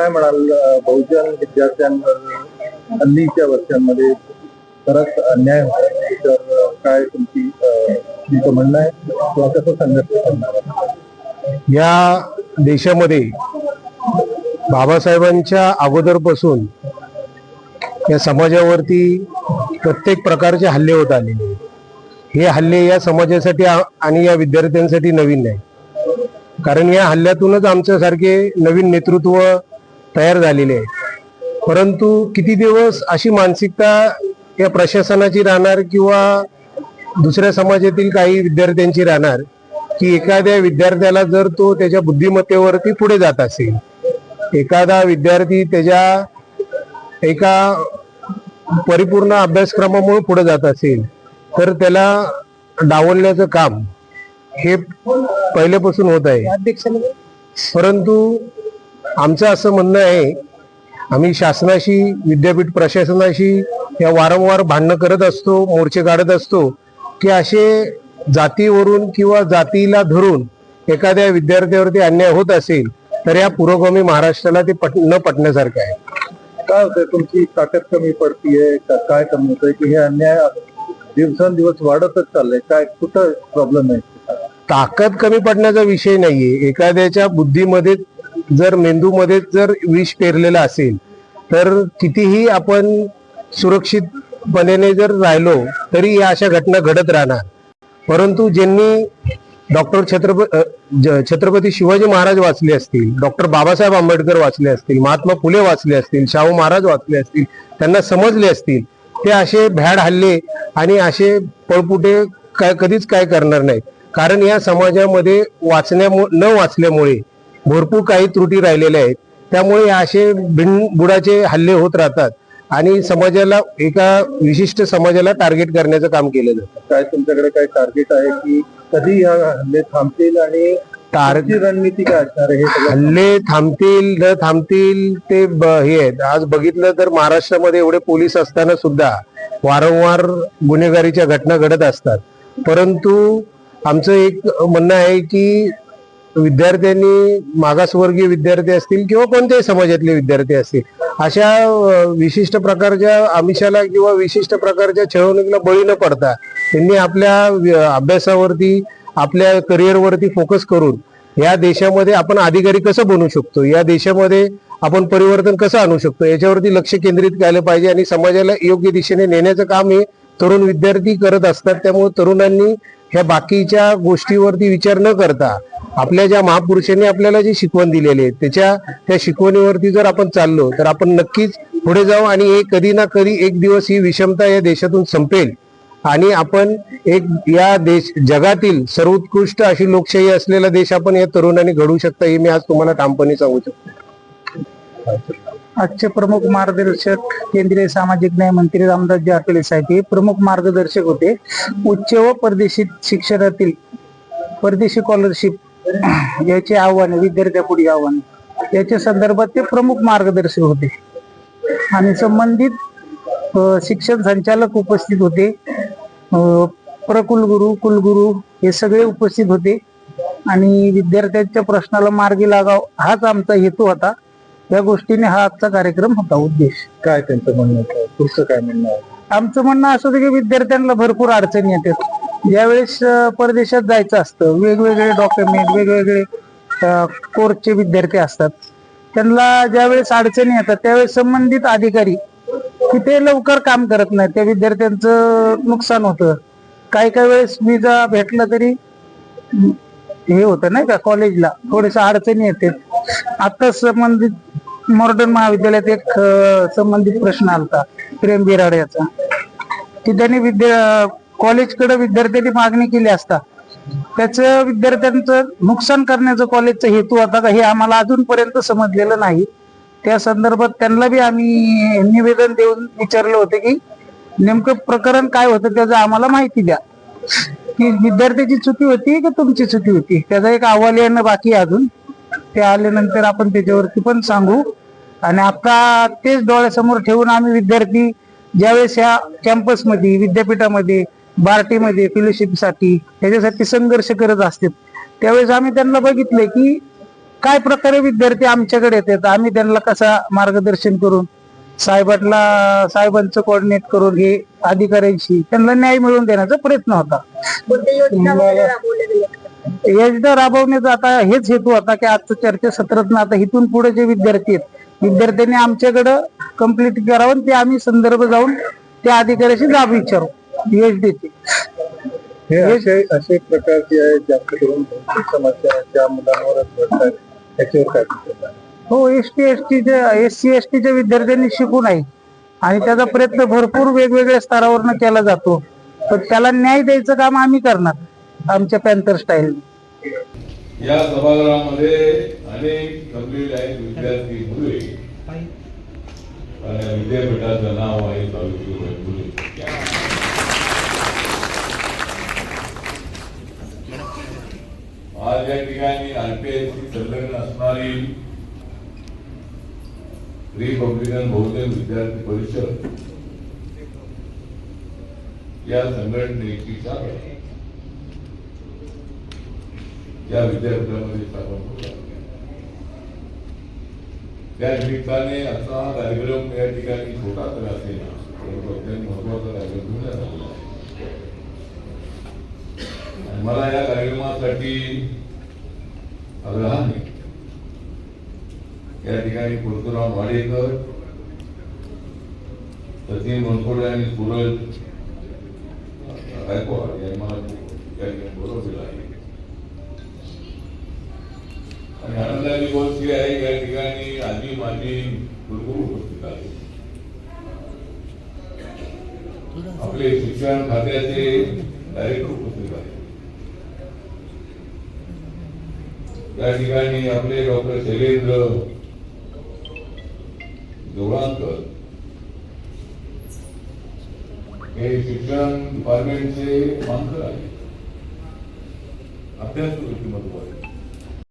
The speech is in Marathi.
काय म्हणाल बहुजन विद्यार्थ्यांवर हल्लीच्या वर्षांमध्ये खरंच अन्याय होत काय तुमची तुमचं म्हणणं आहे? किंवा कसं संघर्ष करणार या देशामध्ये बाबासाहेबांच्या अगोदरपासून या समाजावरती प्रत्येक प्रकारचे हल्ले होत आलेले हे हल्ले या समाजासाठी आणि या विद्यार्थ्यांसाठी नवीन नाही कारण या हल्ल्यातूनच आमच्यासारखे नवीन नेतृत्व तयार झालेले आहे. परंतु किती दिवस अशी मानसिकता या प्रशासनाची राहणार किंवा दुसऱ्या समाजातील काही विद्यार्थ्यांची राहणार की एखाद्या विद्यार्थ्याला जर तो त्याच्या बुद्धिमत्तेवरती पुढे जात असेल? एखादा विद्यार्थी त्याच्या एका परिपूर्ण अभ्यासक्रमामुळे पुढे जात असेल तर त्याला डावलण्याचं काम हे पहिल्यापासून होत आहे. परंतु आमचं असं म्हणणं आहे आम्ही शासनाशी विद्यापीठ प्रशासनाशी या वारंवार भांडणं करत असतो मोर्चे काढत असतो की असे जातीवरून किंवा जातीला धरून एखाद्या विद्यार्थ्यावरती अन्याय होत असेल तर या पुरोगामी महाराष्ट्राला ते पट न पटण्यासारखं आहे. काय होतंय? तुमची ताकद कमी पडतीये काय कमी होतंय? की हे अन्याय दिवसेंदिवस वाढतच चाललंय काय कुठं प्रॉब्लेम आहे? ताकद कमी पडण्याचा विषय नाहीये. एखाद्याच्या बुद्धीमध्ये जर मेंदूमध्ये जर विष पेरलेलं असेल तर कितीही आपण सुरक्षितपणे जर राहिलो तरी या अशा घटना घडत राहणार. परंतु ज्यांनी डॉक्टर छत्रपती छत्रपती शिवाजी महाराज वाचले असतील डॉक्टर बाबासाहेब आंबेडकर वाचले असतील महात्मा फुले वाचले असतील शाहू महाराज वाचले असतील त्यांना समजले असतील ते असे भ्याड हल्ले आणि असे पळपुटे काय कधीच काय करणार नाहीत. कारण या समाजामध्ये वाचण्यामु न वाचल्यामुळे भरपूर काही त्रुटी राहिलेल्या आहेत. त्यामुळे असे बिनबुडाचे हल्ले होत राहतात आणि समाजाला एका विशिष्ट समाजाला टार्गेट करण्याचं काम केलं जातं. काय तुमच्याकडे काय टार्गेट आहे की कधी या हल्ले थांबतील आणि टार्गेट रणनीती काय असणार आहे हल्ले थांबतील न थांबतील ते हे आहेत. आज बघितलं तर महाराष्ट्रामध्ये एवढे पोलीस असताना सुद्धा वारंवार गुन्हेगारीच्या घटना घडत असतात. परंतु आमचं एक म्हणणं आहे की विद्यार्थ्यांनी मागासवर्गीय विद्यार्थी असतील किंवा कोणत्याही समाजातले विद्यार्थी असतील अशा विशिष्ट प्रकारच्या आमिषाला किंवा विशिष्ट प्रकारच्या छळवणुकीला बळी न पडता त्यांनी आपल्या अभ्यासावरती आपल्या करिअरवरती फोकस करून या देशामध्ये आपण अधिकारी कसं बनू शकतो? या देशामध्ये आपण परिवर्तन कसं आणू शकतो? याच्यावरती लक्ष केंद्रित केलं पाहिजे आणि समाजाला योग्य दिशेने नेण्याचं काम हे तरुण विद्यार्थी करत असतात. त्यामुळे तरुणांनी ह्या बाकीच्या गोष्टीवरती विचार न करता आपल्या ज्या महापुरुषांनी आपल्याला जी शिकवण दिलेली आहे त्याच्या त्या शिकवणीवरती जर आपण चाललो तर आपण नक्कीच पुढे जाऊ आणि हे कधी ना कधी एक दिवस ही विषमता या देशातून संपेल. आणि आपण एक या देश जगातील सर्वोत्कृष्ट अशी लोकशाही असलेला देश आपण या तरुणांनी घडवू शकता हे मी आज तुम्हाला ठामपणे सांगू शकतो. आजचे प्रमुख मार्गदर्शक केंद्रीय सामाजिक न्याय मंत्री रामदास आठवले साहेब हे प्रमुख मार्गदर्शक होते. उच्च व परदेशी शिक्षणातील परदेशी स्कॉलरशिप याची आव्हाने विद्यार्थ्यापुढे आव्हाने याच्या संदर्भात ते प्रमुख मार्गदर्शक होते. आणि संबंधित शिक्षण संचालक उपस्थित होते. प्रकुलगुरू कुलगुरू हे सगळे उपस्थित होते. आणि विद्यार्थ्यांच्या प्रश्नाला मार्गी लागाव हाच आमचा हेतू होता. या गोष्टीने हा आजचा कार्यक्रम होता उद्देश. काय त्यांचं म्हणणं तुमचं काय म्हणणं आमचं म्हणणं असं होतं की विद्यार्थ्यांना भरपूर अडचणी येतात. ज्यावेळेस परदेशात जायचं असतं. वेगवेगळे डॉक्युमेंट वेगवेगळे कोर्सचे विद्यार्थी असतात. त्यांना ज्यावेळेस अडचणी येतात त्यावेळेस संबंधित अधिकारी तिथे लवकर काम करत नाही त्या विद्यार्थ्यांचं नुकसान होतं. काही काही वेळेस विजा भेटला तरी हे होतं नाही का कॉलेजला थोडेसे अडचणी येतात आता संबंधित मॉडर्न महाविद्यालयात एक संबंधित प्रश्न आलता प्रेम बिराड याचा की त्यांनी विद्या कॉलेजकडे विद्यार्थ्यांनी मागणी केली असता त्याचं विद्यार्थ्यांचं नुकसान करण्याचा कॉलेजचा हेतू होता का हे आम्हाला अजूनपर्यंत समजलेलं नाही. त्या संदर्भात त्यांना बी आम्ही निवेदन देऊन विचारलं होतं की नेमकं प्रकरण काय होतं त्याचं आम्हाला माहिती द्या. की विद्यार्थ्याची चुकी होती की तुमची चुकी होती? त्याचा एक अहवाल येणं बाकी अजून. ते आल्यानंतर आपण त्याच्यावरती पण सांगू. आणि आता तेच डोळ्यासमोर ठेवून आम्ही विद्यार्थी ज्यावेळेस या कॅम्पसमध्ये विद्यापीठामध्ये बार्टीमध्ये फेलोशिपसाठी त्याच्यासाठी संघर्ष करत असतात. त्यावेळेस आम्ही त्यांना बघितले की काय प्रकारे विद्यार्थी आमच्याकडे येतात आम्ही त्यांना कसा मार्गदर्शन करून साहेबांना साहेबांचं कोऑर्डिनेट करून हे अधिकाऱ्यांशी त्यांना न्याय मिळवून देण्याचा प्रयत्न होता. योजना राबवण्याचा आता हेच हेतू होता की आजचं चर्चासत्रातनं आता इथून पुढे जे विद्यार्थी आहेत विद्यार्थ्यांनी आमच्याकडं कंप्लीट करावं ते आम्ही संदर्भ जाऊन त्या अधिकाऱ्याशी जाब विचारू. योजनेचे हे असे असे प्रकार जे आहेत जास्त करून भौतिक समस्या ज्या मुलांवरच घडतात त्याच्यावर काय? हो एस टी एस टीच्या एस सी एस टीच्या विद्यार्थ्यांनी शिकू नये आणि त्याचा प्रयत्न भरपूर वेगवेगळ्या स्तरावरनं केला जातो. पण त्याला न्याय द्यायचं काम आम्ही करणार आमच्या पॅन्थर स्टाईल या सभागृहामध्ये अनेक जमलेले आहेत विद्यार्थी मुले. विद्यापीठाचं नाव आहे फुले आज या ठिकाणी आरपीआयशी संलग्न असणारी रिपब्लिकन बहुजन विद्यार्थी परिषद या संघटनेची शाखा या विद्यापीठामध्ये स्थापन होत त्या निमित्ताने असा हा कार्यक्रम या ठिकाणी छोटा तर असेल अत्यंत महत्त्वाचा कार्यक्रम घेण्यात आला मला या कार्यक्रमासाठी आग्रहाने या ठिकाणी परशुराम वाडेकर सचिन मनकोडे आणि सूरज गायकवाड यांनी मला या ठिकाणी बोलवलेलं आहे. आणि आनंदाची गोष्ट ही आहे या ठिकाणी आजी माझी कुलगुरू उपस्थित आहे आपले शिक्षण खात्याचे डायरेक्टर त्या ठिकाणी आपले डॉक्टर शैलेंद्र जोडांकर हे शिक्षण डिपार्टमेंटचे मानकर आहे अभ्यास व्यक्तिमत्व आहे